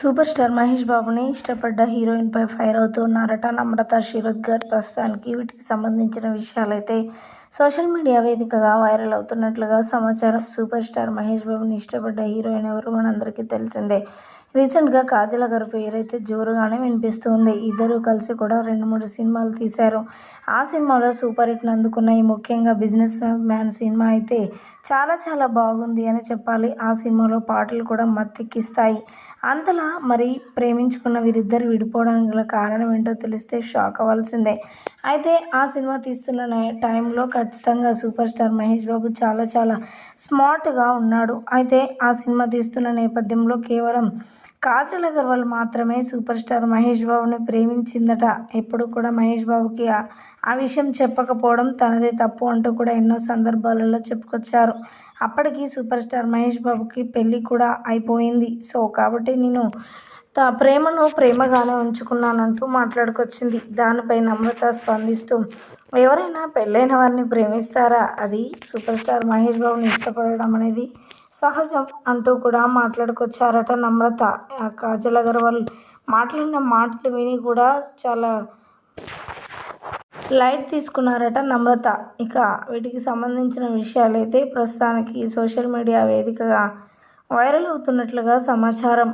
Super star Mahesh బాబుని ఇష్టపడ్డ హీరోయిన్పై fire అవుతున్నారట నమ్రత శిరోద్కర్ ప్రస్తుతానికి వీటికి సంబంధించిన విషయాలైతే సోషల్ మీడియా వేదికగా వైరల్ అవుతున్నట్లుగా సమాచారం. సూపర్ స్టార్ మహేష్ బాబుని ఇష్టపడ్డ హీరోయిన్ ఎవరు మనందరికీ తెలిసిందే. రీసెంట్గా కాజల గారి పేరైతే జోరుగానే వినిపిస్తుంది. ఇద్దరు కలిసి కూడా రెండు మూడు సినిమాలు తీశారు. ఆ సినిమాలో సూపర్ హిట్ని అందుకున్నాయి ముఖ్యంగా బిజినెస్ మ్యాన్ సినిమా అయితే చాలా చాలా బాగుంది అని చెప్పాలి. ఆ సినిమాలో పాటలు కూడా మత్తెక్కిస్తాయి. అంతలా మరి ప్రేమించుకున్న వీరిద్దరు విడిపోవడానికి గల కారణం ఏంటో తెలిస్తే షాక్ అవ్వాల్సిందే. అయితే ఆ సినిమా తీస్తున్న టైంలో ఖచ్చితంగా సూపర్ స్టార్ మహేష్ బాబు చాలా చాలా స్మార్ట్గా ఉన్నాడు. అయితే ఆ సినిమా తీస్తున్న నేపథ్యంలో కేవలం కాజల్ అగర్వాల్ మాత్రమే సూపర్ స్టార్ మహేష్ బాబుని ప్రేమించిందట. ఎప్పుడు కూడా మహేష్ బాబుకి ఆ- విషయం చెప్పకపోవడం తనదే తప్పు అంటూ కూడా ఎన్నో సందర్భాలలో చెప్పుకొచ్చారు. అప్పటికి సూపర్ స్టార్ మహేష్ బాబుకి పెళ్ళి కూడా అయిపోయింది. సో కాబట్టి నేను తా ప్రేమను ప్రేమగానే ఉంచుకున్నానంటూ మాట్లాడుకొచ్చింది. దానిపై నమ్రత స్పందిస్తూ ఎవరైనా పెళ్ళైన వారిని ప్రేమిస్తారా? అది సూపర్ స్టార్ మహేష్ బాబుని ఇష్టపడడం అనేది సహజం అంటూ కూడా మాట్లాడుకొచ్చారట నమ్రత. కాజల్ అగర్వాల్ మాట్లాడిన మాటలు విని కూడా చాలా లైట్ తీసుకున్నారట నమ్రత. ఇక వీటికి సంబంధించిన విషయాలైతే ప్రస్తుతానికి సోషల్ మీడియా వేదికగా వైరల్ అవుతున్నట్లుగా సమాచారం.